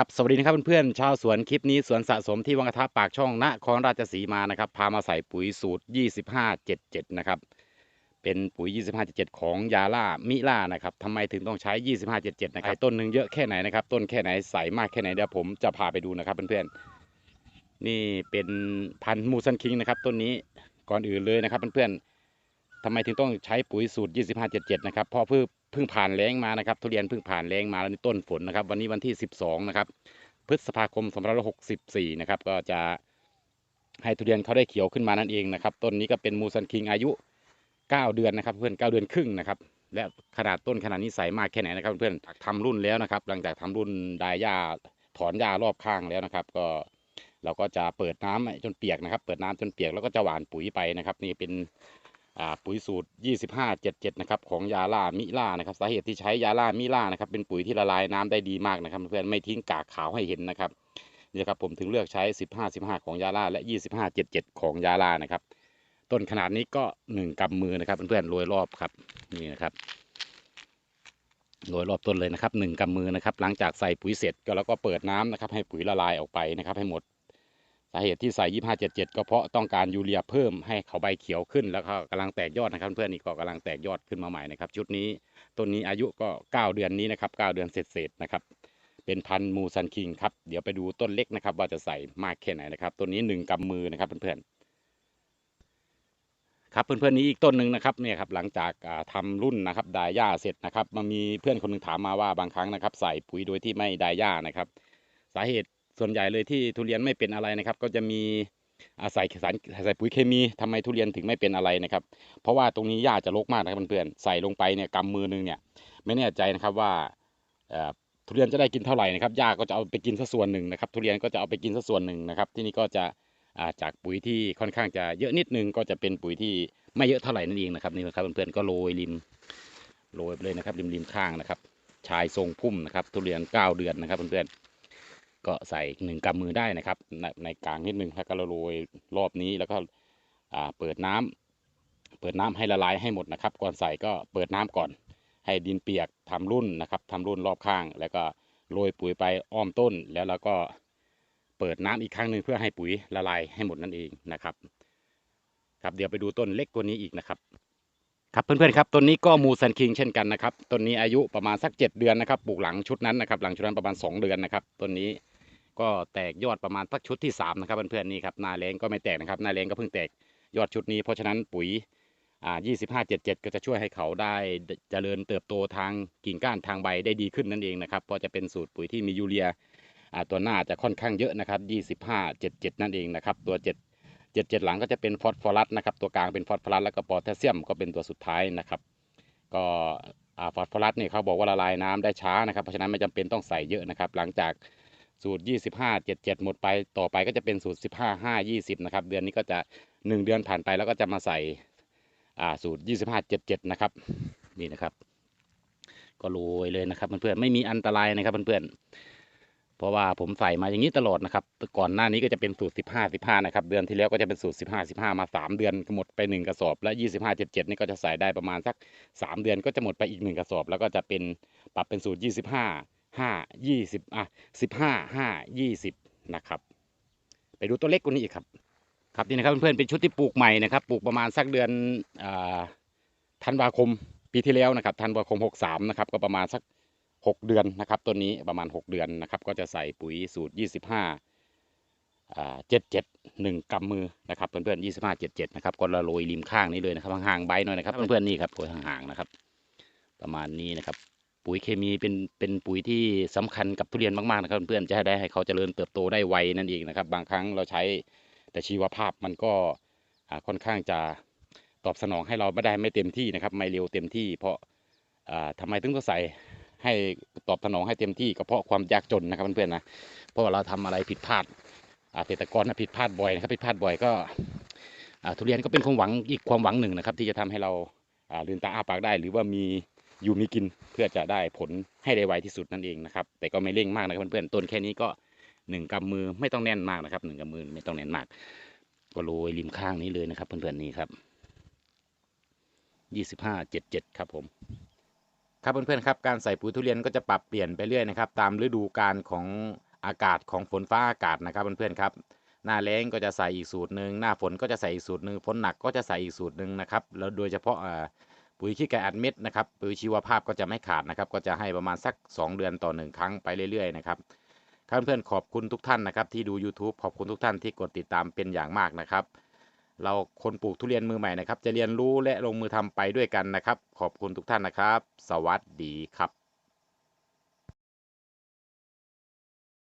ครับสวัสดีนะครับเพื่อนๆชาวสวนคลิปนี้สวนสะสมที่วังกระทะปากช่องนครราชสีมานะครับพามาใส่ปุ๋ยสูตร 2577 นะครับ เป็นปุ๋ย 2577 ของยาล่ามิล่านะครับทำไมถึงต้องใช้ 2577 นะครับต้นหนึ่งเยอะแค่ไหนนะครับ ต้นแค่ไหนใส่มากแค่ไหนเดี๋ยวผมจะพาไปดูนะครับเพื่อนๆนี่เป็นพันธุ์มูซันคิงนะครับต้นนี้ก่อนอื่นเลยนะครับเพื่อนๆทำไมถึงต้องใช้ปุ๋ยสูตร 2577 นะครับเพราะเพื่อ เพิ่งผ่านแล้งมานะครับ ทุเรียนเพิ่งผ่านแล้งมาแล้วในต้นฝนนะครับ วันนี้วันที่ 12 นะครับ พฤษภาคม2564 นะครับ ก็จะให้ทุเรียนเขาได้เขียวขึ้นมานั่นเองนะครับ ต้นนี้ก็เป็นมูซันคิงอายุ 9 เดือนนะครับ เพื่อน 9 เดือนครึ่งนะครับ และขนาดต้นขนาดนี้ใสมากแค่ไหนนะครับ เพื่อนทำรุ่นแล้วนะครับ หลังจากทำรุ่นดายหญ้าถอนหญ้ารอบข้างแล้วนะครับ ก็เราก็จะเปิดน้ำให้จนเปียกนะครับ เปิดน้ำจนเปียกแล้วก็จะหว่านปุ๋ยไปนะครับ นี่เป็น ปุ๋ยสูตร 2577 นะครับของยาล่ามิล่านะครับสาเหตุที่ใช้ยาล่ามิล่านะครับเป็นปุ๋ยที่ละลายน้ำได้ดีมากนะครับเพื่อนไม่ทิ้งกากขาวให้เห็นนะครับนี่ครับผมถึงเลือกใช้ 15 15 ของยาล่าและ 25 77 ของยาล่านะครับต้นขนาดนี้ก็ 1กำมือนะครับเพื่อนๆโรยรอบครับนี่นะครับโรยรอบต้นเลยนะครับหนึ่งกำมือนะครับหลังจากใส่ปุ๋ยเสร็จก็แล้วก็เปิดน้ำนะครับให้ปุ๋ยละลายออกไปนะครับให้หมด สาเหตุที่ใส่2577ก็เพราะต้องการยูเรียเพิ่มให้เขาใบเขียวขึ้นแล้วก็กำลังแตกยอดนะครับเพื่อนนี่ก็กำลังแตกยอดขึ้นมาใหม่นะครับชุดนี้ต้นนี้อายุก็9เดือนนี้นะครับ9เดือนเศษๆนะครับเป็นพันธุ์มูซันคิงครับเดี๋ยวไปดูต้นเล็กนะครับว่าจะใส่มากแค่ไหนนะครับต้นนี้1กำมือนะครับเพื่อนๆครับเพื่อนๆนี้อีกต้นหนึ่งนะครับเนี่ยครับหลังจากอ่าทำรุ่นนะครับดายหญ้าเสร็จนะครับมันมีเพื่อนคนหนึงถามมาว่าบางครั้งนะครับ ใส่ปุ๋ยโดยที่ไม่ดายหญ้านะครับ สาเหตุ ส่วนใหญ่เลยที่ทุเรียนไม่เป็นอะไรนะครับ ก็จะมีอาศัยสารใส่ปุ๋ยเคมีทำไมทุเรียนถึงไม่เป็นอะไรนะครับ เพราะว่าตรงนี้หญ้าจะรกมากนะครับเพื่อนๆใส่ลงไปเนี่ยกำมือหนึงเนี่ยไม่แน่ใจนะครับว่าทุเรียนจะได้กินเท่าไหร่นะครับหญ้าก็จะเอาไปกินสักส่วนหนึ่งนะครับ ทุเรียนก็จะเอาไปกินสักส่วนหนึ่งนะครับ ที่นี่ก็จะาจากปุ๋ยที่ค่อนข้างจะเยอะนิดนึงก็จะเป็นปุ๋ยที่ไม่เยอะเท่าไหร่นั่นเองนะครับนี่นะครับเพื่อนๆก็โรยริมโรยไปเลยนะครับริมริมข้างนะครับ ชายทรงพุ่มนะครับ ทุเรียนเก้าเดือนนะครับเพื่อนๆ ก็ใส่หนึ่งกำมือได้นะครับ ในในกลางนิดนึงแล้วก็โรยรอบนี้แล้วก็อ่าเปิดน้ำเปิดน้ำให้ละลายให้หมดนะครับ ก่อนใส่ก็เปิดน้ำก่อน ให้ดินเปียกทำรุ่นนะครับทำรุ่นรอบข้าง แล้วก็โรยปุ๋ยไปอ้อมต้นแล้วเราก็เปิดน้ำอีกครั้งหนึ่งเพื่อให้ปุ๋ยละลายให้หมดนั่นเองนะครับ ครับเดี๋ยวไปดูต้นเล็กกว่านี้อีกนะครับครับเพื่อนๆครับต้นนี้ก็มูซันคิงเช่นกันนะครับต้นนี้อายุประมาณสัก 7 เดือนนะครับปลูกหลังชุดนั้นนะครับ หลังชุดนั้นประมาณ 2 เดือนนะครับต้นนี้ ก็แตกยอดประมาณสักชุดที่ 3 นะครับเพื่อนๆนี่ครับนาแรงก็ไม่แตกนะครับนาแรงก็เพิ่งแตกยอดชุดนี้ เพราะฉะนั้นปุ๋ยอ่า25 77 ก็จะช่วยให้เขาได้เจริญเติบโตทางกิ่งก้านทางใบได้ดีขึ้นนั่นเองนะครับเพราะจะเป็นสูตรปุ๋ยที่มียูเรียอ่าตัวหน้าจะค่อนข้างเยอะนะครับ25 77 นั่นเองนะครับตัว7เจ็ดเจ็ดหลังก็จะเป็นฟอสฟอรัสนะครับตัวกลางเป็นฟอสฟอรัสแล้วก็โพแทสเซียมก็เป็นตัวสุดท้ายนะครับก็ฟอสฟอรัสเนี่ยเขาบอกว่าละลายน้ำได้ช้านะครับเพราะฉะนั้นไม่จำเป็นต้องใส่เยอะนะครับหลังจาก สูตร 25 77 หมดไปต่อไปก็จะเป็นสูตร 15 5 20 นะครับ เดือนนี้ก็จะ 1 เดือนผ่านไปแล้วก็จะมาใส่อ่าสูตร 25 77 นะครับ นี่นะครับ ก็โรยเลยนะครับเพื่อนๆไม่มีอันตรายนะครับเพื่อนๆเพราะว่าผมใส่มาอย่างนี้ตลอดนะครับ ก่อนหน้านี้ก็จะเป็นสูตร 15 15 นะครับ เดือนที่แล้วก็จะเป็นสูตร 15 15 มา 3 เดือนก็หมดไป 1 กระสอบ และ 25 77 นี่ก็จะใส่ได้ประมาณสัก 3 เดือนก็จะหมดไปอีก 1 กระสอบ แล้วก็จะเป็นปรับเป็นสูตร 25 5 20อะ15 5 20นะครับ ไปดูตัวเล็กกว่านี้อีกครับ ครับนี่นะครับเพื่อนๆเป็นชุดที่ปลูกใหม่นะครับ ปลูกประมาณสักเดือนอ่าธันวาคมปีที่แล้วนะครับธันวาคม63นะครับ ก็ประมาณสักหกเดือนนะครับต้นนี้ประมาณ6เดือนนะครับ ก็จะใส่ปุ๋ยสูตร25อ่า77 1กำมือนะครับเพื่อนๆ25 77นะครับก็ละโรยริมข้างนี้เลยนะครับห่างๆใบหน่อยนะครับเพื่อนๆนี่ครับโรยห่างๆนะครับ ประมาณนี้นะครับ ปุ๋ยเคมีเป็นเป็นปุ๋ยที่สำคัญกับทุเรียนมากๆนะครับเพื่อนๆจะได้ให้เขาเจริญเติบโตได้ไวนั่นเองนะครับ บางครั้งเราใช้แต่ชีวภาพมันก็ค่อนข้างจะตอบสนองให้เราไม่ได้ไม่เต็มที่นะครับ ไม่เร็วเต็มที่ เพราะอ่าทำไมถึงต้องใส่ให้ตอบสนองให้เต็มที่ก็เพราะความยากจนนะครับเพื่อนๆนะเพราะเราทำอะไรผิดพลาดอ่าเกษตรกรนะผิดพลาดบ่อยนะครับผิดพลาดบ่อยก็ทุเรียนก็เป็นความหวังอีกความหวังหนึ่งนะครับ ที่จะทำให้เราอ่าลืมตาอ้าปากได้ หรือว่ามี อยู่มีกินเพื่อจะได้ผลให้ได้ไวที่สุดนั่นเองนะครับ แต่ก็ไม่เร่งมากนะครับเพื่อนๆต้นแค่นี้ก็หนึ่งกำมือไม่ต้องแน่นมากนะครับหนึ่งกำมือไม่ต้องแน่นมาก ก็โรยริมข้างนี้เลยนะครับ เพื่อนๆนี่ครับยี่สิบห้าเจ็ดเจ็ดครับผมครับเพื่อนๆครับการใส่ปุ๋ยทุเรียนก็จะปรับเปลี่ยนไปเรื่อยนะครับ ตามฤดูกาลของอากาศของฝนฟ้าอากาศนะครับเพื่อนๆครับ หน้าแล้งก็จะใส่อีกสูตรหนึ่งหน้าฝนก็จะใส่อีกสูตรหนึ่งฝนหนักก็จะใส่อีกสูตรหนึ่งนะครับแล้วโดยเฉพาะอ่า ปุ๋ยขี้ไก่อัดเม็ดนะครับปุ๋ยชีวภาพก็จะไม่ขาดนะครับ ก็จะให้ประมาณสัก 2 เดือนต่อหนึ่งครั้งไปเรื่อยๆนะครับครับเพื่อนๆขอบคุณทุกท่านนะครับ ที่ดู YouTube ขอบคุณทุกท่านที่กดติดตามเป็นอย่างมากนะครับ เราคนปลูกทุเรียนมือใหม่นะครับ จะเรียนรู้และลงมือทำไปด้วยกันนะครับ ขอบคุณทุกท่านนะครับ สวัสดีครับ